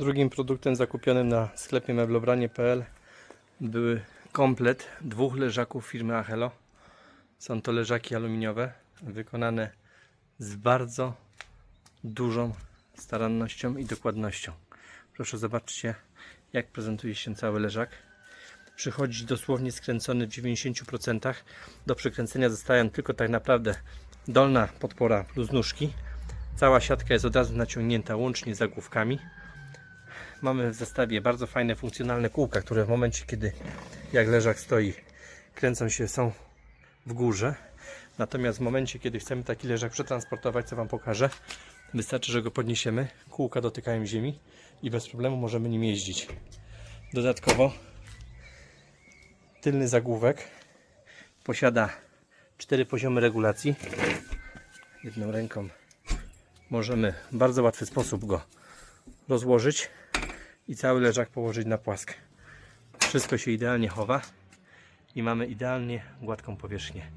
Drugim produktem zakupionym na sklepie meblobranie.pl były komplet dwóch leżaków firmy Achelo. Są to leżaki aluminiowe, wykonane z bardzo dużą starannością i dokładnością. Proszę zobaczcie, jak prezentuje się cały leżak. Przychodzi dosłownie skręcony w 90%. Do przykręcenia zostają tylko tak naprawdę dolna podpora plus nóżki. Cała siatka jest od razu naciągnięta łącznie z zagłówkami. Mamy w zestawie bardzo fajne, funkcjonalne kółka, które w momencie, kiedy jak leżak stoi, kręcą się, są w górze. Natomiast w momencie, kiedy chcemy taki leżak przetransportować, co Wam pokażę, wystarczy, że go podniesiemy, kółka dotykają ziemi i bez problemu możemy nim jeździć. Dodatkowo tylny zagłówek posiada cztery poziomy regulacji. Jedną ręką możemy w bardzo łatwy sposób go rozłożyć i cały leżak położyć na płask. Wszystko się idealnie chowa i mamy idealnie gładką powierzchnię.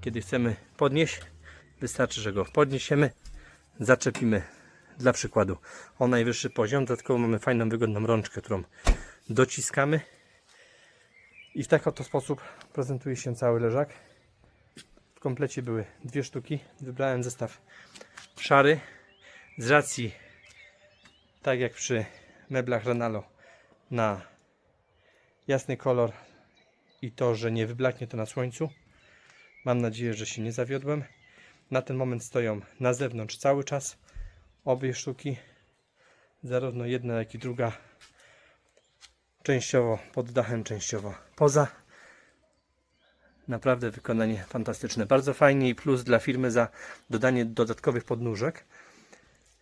Kiedy chcemy podnieść, wystarczy, że go podniesiemy, zaczepimy dla przykładu o najwyższy poziom. Dodatkowo mamy fajną, wygodną rączkę, którą dociskamy i w taki oto sposób prezentuje się cały leżak. W komplecie były dwie sztuki. Wybrałem zestaw szary z racji tak jak przy meblach Renalo na jasny kolor i to, że nie wyblaknie to na słońcu. Mam nadzieję, że się nie zawiodłem. Na ten moment stoją na zewnątrz cały czas obie sztuki, zarówno jedna, jak i druga częściowo pod dachem, częściowo poza. Naprawdę wykonanie fantastyczne. Bardzo fajnie i plus dla firmy za dodanie dodatkowych podnóżek,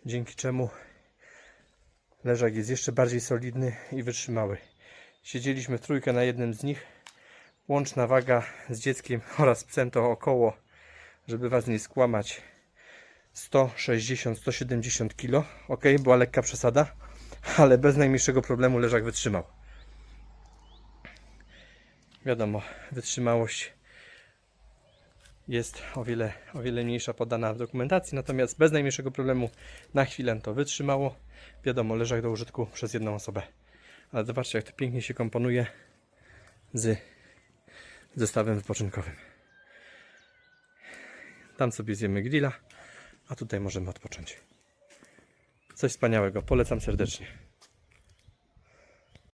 dzięki czemu leżak jest jeszcze bardziej solidny i wytrzymały. Siedzieliśmy w trójkę na jednym z nich. Łączna waga z dzieckiem oraz psem to około, żeby Was nie skłamać, 160-170 kg. Ok, była lekka przesada, ale bez najmniejszego problemu leżak wytrzymał. Wiadomo, wytrzymałość jest o wiele, o wiele mniejsza podana w dokumentacji, natomiast bez najmniejszego problemu na chwilę to wytrzymało. Wiadomo, leżak do użytku przez jedną osobę. Ale zobaczcie, jak to pięknie się komponuje z zestawem wypoczynkowym. Tam sobie zjemy grilla, a tutaj możemy odpocząć. Coś wspaniałego, polecam serdecznie.